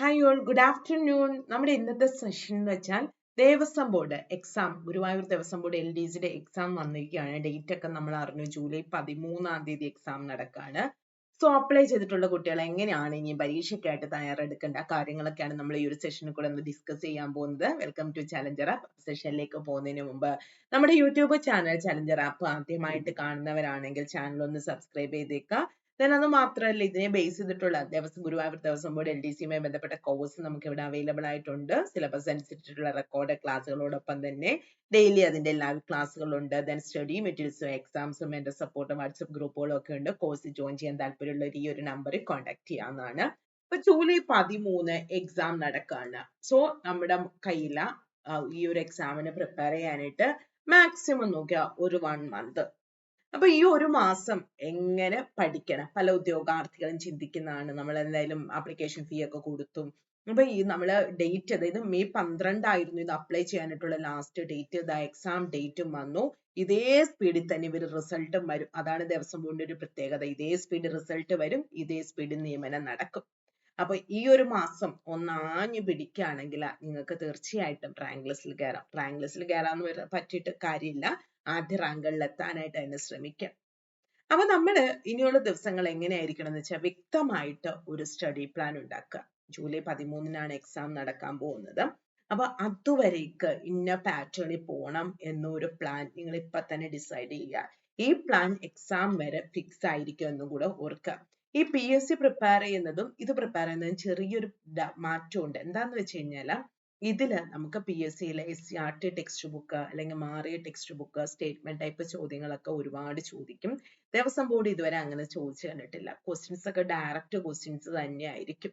Hi all good afternoon നമ്മുടെ ഇന്നത്തെ session എന്ന് വെച്ചാൽ Devaswom board exam Guruvayur Devaswom board L D സിയുടെ എക്സാം വന്നിരിക്കുകയാണ്. ഡേറ്റ് ഒക്കെ നമ്മൾ അറിഞ്ഞു. ജൂലൈ പതിമൂന്നാം തീയതി എക്സാം നടക്കാണ്. സോ അപ്ലൈ ചെയ്തിട്ടുള്ള കുട്ടികൾ എങ്ങനെയാണ് ഇനി പരീക്ഷയ്ക്കായിട്ട് തയ്യാറെടുക്കേണ്ട? കാര്യങ്ങളൊക്കെയാണ് നമ്മൾ ഈ ഒരു സെഷനിൽ കൂടെ ഒന്ന് ഡിസ്കസ് ചെയ്യാൻ പോകുന്നത്. വെൽക്കം ടു ചലഞ്ചർ ആപ്പ് സെഷനിലേക്ക് പോകുന്നതിന് മുമ്പ് നമ്മുടെ യൂട്യൂബ് ചാനൽ ചലഞ്ചർ ആപ്പ് ആദ്യമായിട്ട് കാണുന്നവരാണെങ്കിൽ ചാനൽ ഒന്ന് സബ്സ്ക്രൈബ് ചെയ്തേക്കുക. Then അത് മാത്രമല്ല ഇതിനെ ബേസ് ചെയ്തിട്ടുള്ള Devaswom Guruvayur Devaswom board L D സിയുമായി ബന്ധപ്പെട്ട കോഴ്സ് നമുക്ക് ഇവിടെ അവൈലബിൾ ആയിട്ടുണ്ട്. സിലബസ് അനുസരിച്ചിട്ടുള്ള റെക്കോർഡ് ക്ലാസ്സുകളോടൊപ്പം തന്നെ ഡെയിലി അതിന്റെ ലൈവ് ക്ലാസ്സുകളുണ്ട് ദെൻ സ്റ്റഡി മെറ്റീരിയൽസും എക്സാംസും എന്റെ സപ്പോർട്ടും വാട്സപ്പ് ഗ്രൂപ്പുകളും ഒക്കെ ഉണ്ട്. കോഴ്സ് ജോയിൻ ചെയ്യാൻ താല്പര്യമുള്ളവർ ഈ ഒരു നമ്പറിൽ കോൺടാക്ട് ചെയ്യാവുന്നതാണ്. ഇപ്പൊ ജൂലൈ പതിമൂന്ന് എക്സാം നടക്കുകയാണ് സോ നമ്മുടെ കയ്യില ഈ ഒരു എക്സാമിന് പ്രിപ്പയർ ചെയ്യാനായിട്ട് മാക്സിമം നോക്കിയ ഒരു വൺ മന്ത് അപ്പൊ ഈ ഒരു മാസം എങ്ങനെ പഠിക്കണം? പല ഉദ്യോഗാർത്ഥികളും ചിന്തിക്കുന്നതാണ്. നമ്മൾ എന്തായാലും ആപ്ലിക്കേഷൻ ഫീ ഒക്കെ കൊടുത്തു. അപ്പൊ ഈ നമ്മൾ ഡേറ്റ് അതായത് മെയ് പന്ത്രണ്ടായിരുന്നു ഇത് അപ്ലൈ ചെയ്യാനായിട്ടുള്ള ലാസ്റ്റ് ഡേറ്റ് ഇതാ എക്സാം ഡേറ്റും വന്നു. ഇതേ സ്പീഡിൽ തന്നെ ഇവർ റിസൾട്ടും വരും. അതാണ് ദിവസം കൊണ്ട് ഒരു പ്രത്യേകത. ഇതേ സ്പീഡിൽ റിസൾട്ട് വരും. ഇതേ സ്പീഡിൽ നിയമനം നടക്കും. അപ്പൊ ഈ ഒരു മാസം ഒന്നാഞ്ഞു പിടിക്കുകയാണെങ്കിൽ നിങ്ങൾക്ക് തീർച്ചയായിട്ടും റാങ്ക് ലിസ്റ്റിൽ കയറാം റാങ്ക് ലിസ്റ്റിൽ കയറാന്ന് പറ്റിയിട്ട് കാര്യമില്ല. ആദ്യ റാങ്കുകളിൽ എത്താനായിട്ട് തന്നെ ശ്രമിക്കാം. അപ്പൊ നമ്മൾ ഇനിയുള്ള ദിവസങ്ങൾ എങ്ങനെയായിരിക്കണം എന്ന് വെച്ചാൽ വ്യക്തമായിട്ട് ഒരു സ്റ്റഡി പ്ലാൻ ഉണ്ടാക്കുക. ജൂലൈ പതിമൂന്നിനാണ് എക്സാം നടക്കാൻ പോകുന്നത്. അപ്പൊ അതുവരേക്ക് ഇന്ന പാറ്റേണിൽ പോകണം എന്നൊരു പ്ലാൻ നിങ്ങൾ ഇപ്പൊ തന്നെ ഡിസൈഡ് ചെയ്യുക. ഈ പ്ലാൻ എക്സാം വരെ ഫിക്സ് ആയിരിക്കും എന്നും കൂടെ ഓർക്കുക. ഈ പി എസ് സി പ്രിപ്പയർ ചെയ്യുന്നതും ഇത് പ്രിപ്പയർ ചെയ്യുന്നതും ചെറിയൊരു മാറ്റമുണ്ട് എന്താന്ന് വെച്ച് കഴിഞ്ഞാൽ ഇതിൽ നമുക്ക് പി എസ് സിയിലെ S C R T text book അല്ലെങ്കിൽ മാറിയ ടെക്സ്റ്റ് ബുക്ക് സ്റ്റേറ്റ്മെന്റ് ടൈപ്പ് ചോദ്യങ്ങളൊക്കെ ഒരുപാട് ചോദിക്കും. ദേവസ്വം ബോർഡ് ഇതുവരെ അങ്ങനെ ചോദിച്ചു കണ്ടിട്ടില്ല. ക്വസ്റ്റ്യൻസ് ഒക്കെ ഡയറക്റ്റ് ക്വസ്റ്റ്യൻസ് തന്നെയായിരിക്കും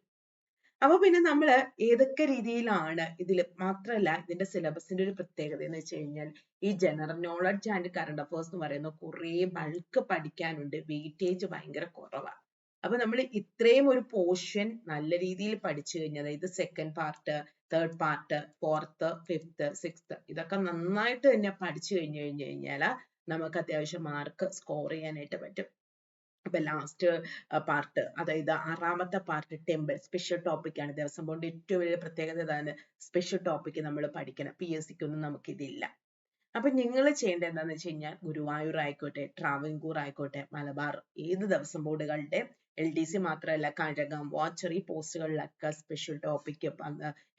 അപ്പൊ പിന്നെ നമ്മൾ ഏതൊക്കെ രീതിയിലാണ് ഇതിൽ മാത്രമല്ല ഇതിന്റെ സിലബസിന്റെ ഒരു പ്രത്യേകത എന്ന് വെച്ച് കഴിഞ്ഞാൽ ഈ general knowledge and current affairs എന്ന് പറയുന്ന കുറേ ബൾക്ക് പഠിക്കാനുണ്ട്. വെയിറ്റേജ് ഭയങ്കര കുറവാണ് അപ്പൊ നമ്മൾ ഇത്രയും ഒരു പോർഷൻ നല്ല രീതിയിൽ പഠിച്ചു കഴിഞ്ഞാൽ അതായത് second part third part fourth fifth sixth ഇതൊക്കെ നന്നായിട്ട് തന്നെ പഠിച്ചു കഴിഞ്ഞു കഴിഞ്ഞു കഴിഞ്ഞാൽ നമുക്ക് അത്യാവശ്യം മാർക്ക് സ്കോർ ചെയ്യാനായിട്ട് പറ്റും. ഇപ്പൊ ലാസ്റ്റ് പാർട്ട് അതായത് ആറാമത്തെ പാർട്ട് ടെമ്പിൾ സ്പെഷ്യൽ ടോപ്പിക് ആണ് ദേവസ്വം ബോർഡിന്റെ ഏറ്റവും വലിയ പ്രത്യേകത ഇതാണ് സ്പെഷ്യൽ ടോപ്പിക് നമ്മൾ പഠിക്കണം. പി എസ് സിക്കൊന്നും നമുക്കിതില്ല. അപ്പൊ നിങ്ങൾ ചെയ്യേണ്ടത് എന്താണെന്ന് വെച്ച് കഴിഞ്ഞാൽ ഗുരുവായൂർ ആയിക്കോട്ടെ ട്രാവൻകൂർ ആയിക്കോട്ടെ മലബാർ ഏത് ദിവസം ബോർഡുകളുടെ എൽ ഡി സി മാത്രമല്ല കഴകം വാച്ചറി പോസ്റ്റുകളിലൊക്കെ സ്പെഷ്യൽ ടോപ്പിക്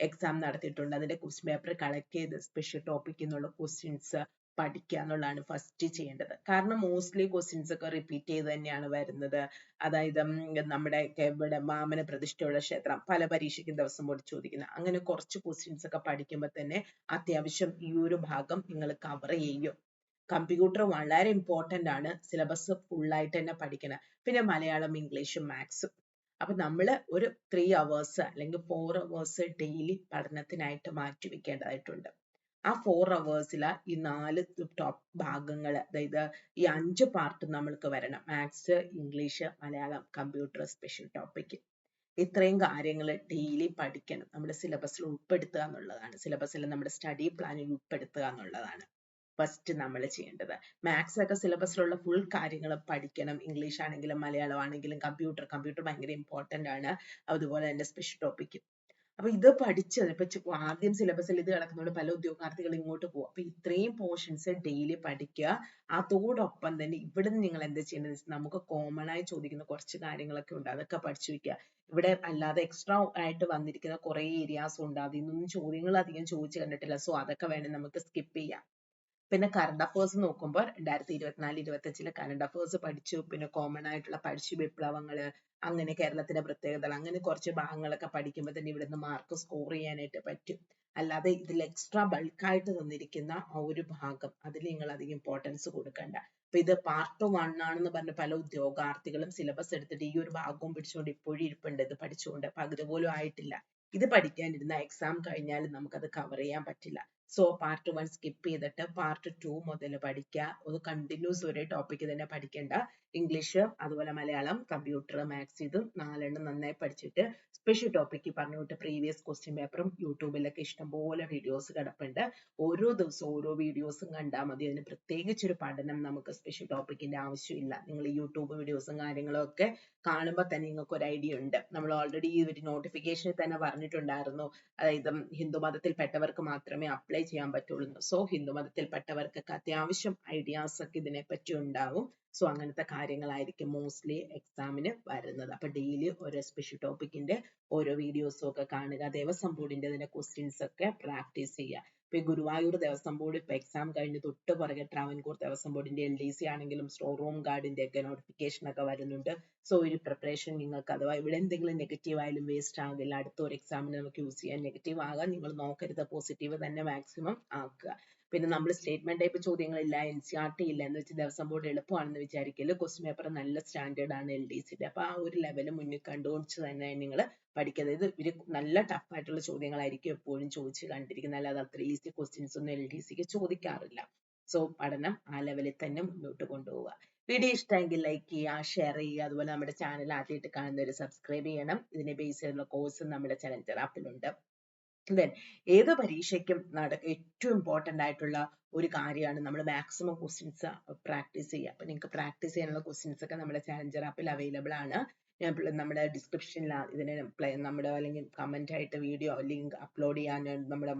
എക്സാം നടത്തിയിട്ടുണ്ട്. അതിന്റെ ക്വസ്റ്റ്യൻ പേപ്പർ കളക്ട് ചെയ്ത് സ്പെഷ്യൽ ടോപ്പിക് എന്നുള്ള ക്വസ്റ്റ്യൻസ് പഠിക്കുക എന്നുള്ളതാണ് ഫസ്റ്റ് ചെയ്യേണ്ടത്. കാരണം മോസ്റ്റ്ലി ക്വസ്റ്റ്യൻസ് ഒക്കെ റിപ്പീറ്റ് ചെയ്ത് തന്നെയാണ് വരുന്നത്. അതായത് നമ്മുടെ ഇവിടെ വാമന പ്രതിഷ്ഠയുള്ള ക്ഷേത്രം പല പരീക്ഷയ്ക്ക് ദിവസം പോയി ചോദിക്കുന്നത്. അങ്ങനെ കുറച്ച് ക്വസ്റ്റ്യൻസ് ഒക്കെ പഠിക്കുമ്പോൾ തന്നെ അത്യാവശ്യം ഈ ഒരു ഭാഗം നിങ്ങൾ കവർ ചെയ്യും. കമ്പ്യൂട്ടർ വളരെ ഇമ്പോർട്ടന്റ് ആണ്. സിലബസ് ഫുൾ ആയിട്ട് തന്നെ പഠിക്കണം. പിന്നെ മലയാളം ഇംഗ്ലീഷും മാത്സും അപ്പൊ നമ്മൾ ഒരു ത്രീ അവേഴ്സ് അല്ലെങ്കിൽ ഫോർ അവേഴ്സ് ഡെയിലി പഠനത്തിനായിട്ട് മാറ്റി വെക്കേണ്ടതായിട്ടുണ്ട്. ആ ഫോർ അവേഴ്സിൽ ഈ നാല് ടോപ്പ് ഭാഗങ്ങൾ അതായത് ഈ അഞ്ച് പാർട്ട് നമ്മൾക്ക് വരണം. Maths English Malayalam computer special topic ഇത്രയും കാര്യങ്ങൾ ഡെയിലി പഠിക്കണം. നമ്മുടെ സിലബസിൽ ഉൾപ്പെടുത്തുക എന്നുള്ളതാണ്. സിലബസിൽ നമ്മുടെ സ്റ്റഡി പ്ലാനിൽ ഉൾപ്പെടുത്തുക എന്നുള്ളതാണ് ഫസ്റ്റ് നമ്മൾ ചെയ്യേണ്ടത്. മാത്സ് ഒക്കെ സിലബസിലുള്ള ഫുൾ കാര്യങ്ങൾ പഠിക്കണം. ഇംഗ്ലീഷ് ആണെങ്കിലും മലയാളം ആണെങ്കിലും കമ്പ്യൂട്ടർ കമ്പ്യൂട്ടർ ഭയങ്കര ഇമ്പോർട്ടന്റ് ആണ്. അതുപോലെ തന്നെ സ്പെഷ്യൽ ടോപ്പിക് അപ്പൊ ഇത് പഠിച്ചത് ഇപ്പൊ ആദ്യം സിലബസിൽ ഇത് കിടക്കുന്നതുകൊണ്ട് പല ഉദ്യോഗാർത്ഥികൾ ഇങ്ങോട്ട് പോകും അപ്പൊ ഇത്രയും പോർഷൻസ് ഡെയിലി പഠിക്കുക. അതോടൊപ്പം തന്നെ ഇവിടെ നിങ്ങൾ എന്താ ചെയ്യേണ്ടത് നമുക്ക് കോമൺ ആയി ചോദിക്കുന്ന കുറച്ച് കാര്യങ്ങളൊക്കെ ഉണ്ട്. അതൊക്കെ പഠിച്ചു വെക്കുക. ഇവിടെ അല്ലാതെ എക്സ്ട്രാ ആയിട്ട് വന്നിരിക്കുന്ന കുറെ ഏരിയാസ് ഉണ്ട്. അതിൽ നിന്നും ചോദ്യങ്ങൾ അധികം ചോദിച്ചു കണ്ടിട്ടില്ല. സോ അതൊക്കെ വേണേൽ നമുക്ക് സ്കിപ്പ് ചെയ്യാം. പിന്നെ കറണ്ട് അഫേഴ്സ് നോക്കുമ്പോൾ രണ്ടായിരത്തി ഇരുപത്തിനാല് ഇരുപത്തഞ്ചിലെ കറണ്ട് അഫേഴ്സ് പഠിച്ചു. പിന്നെ കോമൺ ആയിട്ടുള്ള പഴശ്ശി വിപ്ലവങ്ങൾ അങ്ങനെ കേരളത്തിന്റെ പ്രത്യേകതകൾ അങ്ങനെ കുറച്ച് ഭാഗങ്ങളൊക്കെ പഠിക്കുമ്പോൾ തന്നെ ഇവിടുന്ന് മാർക്ക് സ്കോർ ചെയ്യാനായിട്ട് പറ്റും. അല്ലാതെ ഇതിൽ എക്സ്ട്രാ ബൾക്കായിട്ട് തന്നിരിക്കുന്ന ആ ഒരു ഭാഗം അതിൽ നിങ്ങൾ അധികം ഇമ്പോർട്ടൻസ് കൊടുക്കണ്ട. അപ്പൊ ഇത് പാർട്ട് വൺ ആണെന്ന് പറഞ്ഞ പല ഉദ്യോഗാർത്ഥികളും സിലബസ് എടുത്തിട്ട് ഈ ഒരു ഭാഗവും പിടിച്ചുകൊണ്ട് ഇപ്പോഴും ഇരിപ്പുണ്ട്. ഇത് പഠിച്ചുകൊണ്ട് പകുതി പോലും ആയിട്ടില്ല. ഇത് പഠിക്കാനിരുന്ന എക്സാം കഴിഞ്ഞാൽ നമുക്കത് കവർ ചെയ്യാൻ പറ്റില്ല. സോ പാർട്ട് വൺ സ്കിപ്പ് ചെയ്തിട്ട് പാർട്ട് ടു മുതൽ പഠിക്കുക ഒരു കണ്ടിന്യൂസ് ഒരേ ടോപ്പിക് തന്നെ പഠിക്കേണ്ട. ഇംഗ്ലീഷ് അതുപോലെ മലയാളം കമ്പ്യൂട്ടർ മാത്സ് ഇത് നാലെണ്ണം നന്നായി പഠിച്ചിട്ട് സ്പെഷ്യൽ ടോപ്പിക്ക് വിട്ട് പ്രീവിയസ് ക്വസ്റ്റ്യൻ പേപ്പറും യൂട്യൂബിലൊക്കെ ഇഷ്ടംപോലെ വീഡിയോസ് കിടപ്പുണ്ട്. ഓരോ ദിവസവും ഓരോ വീഡിയോസും കണ്ടാൽ മതി. അതിന് പ്രത്യേകിച്ച് ഒരു പഠനം നമുക്ക് സ്പെഷ്യൽ ടോപ്പിക്കിന്റെ ആവശ്യമില്ല. നിങ്ങൾ യൂട്യൂബ് വീഡിയോസും കാര്യങ്ങളും ഒക്കെ കാണുമ്പോൾ തന്നെ നിങ്ങൾക്ക് ഒരു ഐഡിയ ഉണ്ട്. നമ്മൾ ഓൾറെഡി ഈ ഒരു നോട്ടിഫിക്കേഷനിൽ തന്നെ പറഞ്ഞിട്ടുണ്ടായിരുന്നു. അതായത് ഹിന്ദു മതത്തിൽപ്പെട്ടവർക്ക് മാത്രമേ അപ്ലൈ ചെയ്യാൻ പറ്റുള്ളൂ. സോ ഹിന്ദു മതത്തിൽപ്പെട്ടവർക്കൊക്കെ അത്യാവശ്യം ഐഡിയാസ് ഒക്കെ ഇതിനെ പറ്റി ഉണ്ടാവും. സോ അങ്ങനത്തെ കാര്യങ്ങളായിരിക്കും മോസ്റ്റ്ലി എക്സാമിന് വരുന്നത്. അപ്പൊ ഡെയിലി ഓരോ സ്പെഷ്യൽ ടോപ്പിക്കിന്റെ ഓരോ വീഡിയോസും ഒക്കെ കാണുക ദേവസ്വം ബോർഡിന്റെ തന്നെ ക്വസ്റ്റ്യൻസ് ഒക്കെ പ്രാക്ടീസ് ചെയ്യുക. ഇപ്പൊ ഗുരുവായൂർ ദേവസ്വം ബോർഡ് ഇപ്പൊ എക്സാം കഴിഞ്ഞ് തൊട്ട് പുറകെ ട്രാവൻകൂർ ദേവസ്വം ബോർഡിന്റെ എൽ ഡി സി ആണെങ്കിലും സ്റ്റോർ റൂം ഗാർഡിന്റെ ഒക്കെ നോട്ടിഫിക്കേഷൻ ഒക്കെ വരുന്നുണ്ട്. സോ ഒരു പ്രിപ്പറേഷൻ നിങ്ങൾക്ക് അഥവാ ഇവിടെ എന്തെങ്കിലും നെഗറ്റീവ് ആയാലും വേസ്റ്റ് ആകില്ല അടുത്ത ഒരു എക്സാമിന് നമുക്ക് യൂസ് ചെയ്യാൻ നെഗറ്റീവ് ആകാൻ നിങ്ങൾ നോക്കരുത് പോസിറ്റീവ് തന്നെ മാക്സിമം ആക്കുക. പിന്നെ നമ്മൾ സ്റ്റേറ്റ്മെന്റ് ടൈപ്പ് ചോദ്യങ്ങളില്ല എൻ സി ആർ ടി ഇല്ല എന്ന് വെച്ച് ദേവസ്വം ബോർഡ് എളുപ്പമാണെന്ന് വിചാരിക്കൽ ക്വസ്റ്റ്യൻ പേപ്പർ നല്ല സ്റ്റാൻഡേർഡ് ആണ് എൽ ഡി അപ്പൊ ആ ഒരു ലെവൽ മുന്നിൽ കണ്ടുകൊണ്ട് തന്നെ നിങ്ങൾ പഠിക്കുന്നത് ഇത് ഇവർ നല്ല ടഫ് ആയിട്ടുള്ള ചോദ്യങ്ങളായിരിക്കും എപ്പോഴും ചോദിച്ച് കണ്ടിരിക്കുന്നത്. അല്ലാതെ അത്ര ഈസി ക്വസ്റ്റ്യൻസ് ഒന്നും എൽ ഡി സിക്ക് ചോദിക്കാറില്ല. സോ പഠനം ആ ലെവലിൽ തന്നെ മുന്നോട്ട് കൊണ്ടുപോവുക. വീഡിയോ ഇഷ്ടമെങ്കിൽ ലൈക്ക് ചെയ്യുക ഷെയർ ചെയ്യുക. അതുപോലെ നമ്മുടെ ചാനൽ ആദ്യമായിട്ട് കാണുന്നവർ സബ്സ്ക്രൈബ് ചെയ്യണം. ഇതിനെ ബേസ് ചെയ്തുള്ള കോഴ്സ് നമ്മുടെ ചലഞ്ചർ ആപ്പിലുണ്ട് ദെൻ ഏത് പരീക്ഷയ്ക്കും നട ഏറ്റവും ഇമ്പോർട്ടന്റ് ആയിട്ടുള്ള ഒരു കാര്യമാണ് നമ്മൾ മാക്സിമം ക്വസ്റ്റ്യൻസ് പ്രാക്ടീസ് ചെയ്യുക. അപ്പം നിങ്ങൾക്ക് പ്രാക്ടീസ് ചെയ്യാനുള്ള ക്വസ്റ്റ്യൻസ് ഒക്കെ നമ്മുടെ ചാലഞ്ചർ ആപ്പിൽ അവൈലബിൾ ആണ്. ഞാൻ നമ്മുടെ ഡിസ്ക്രിപ്ഷനിൽ ഇതിന് പ്ലേ നമ്മുടെ അല്ലെങ്കിൽ കമന്റ് ആയിട്ട് വീഡിയോ ലിങ്ക് അപ്ലോഡ് ചെയ്യാൻ നമ്മുടെ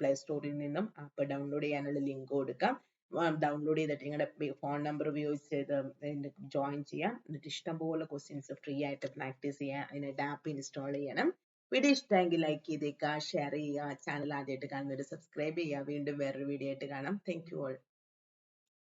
പ്ലേ സ്റ്റോറിൽ നിന്നും ആപ്പ് ഡൗൺലോഡ് ചെയ്യാനുള്ള ലിങ്ക് കൊടുക്കാം. ഡൗൺലോഡ് ചെയ്തിട്ട് നിങ്ങളുടെ ഫോൺ നമ്പർ ഉപയോഗിച്ച് ചെയ്ത് ജോയിൻ ചെയ്യാം. എന്നിട്ട് ഇഷ്ടംപോലെ ക്വസ്റ്റ്യൻസ് ഫ്രീ ആയിട്ട് പ്രാക്ടീസ് ചെയ്യാം. അതിനായിട്ട് ആപ്പ് ഇൻസ്റ്റാൾ ചെയ്യണം. വീഡിയോ ഇഷ്ടമെങ്കിൽ ലൈക്ക് ചെയ്തേക്കുക ഷെയർ ചെയ്യുക ചാനൽ ആദ്യമായിട്ട് കാണുന്നവർ സബ്സ്ക്രൈബ് ചെയ്യുക. വീണ്ടും വേറൊരു വീഡിയോ ആയിട്ട് കാണാം. Thank you all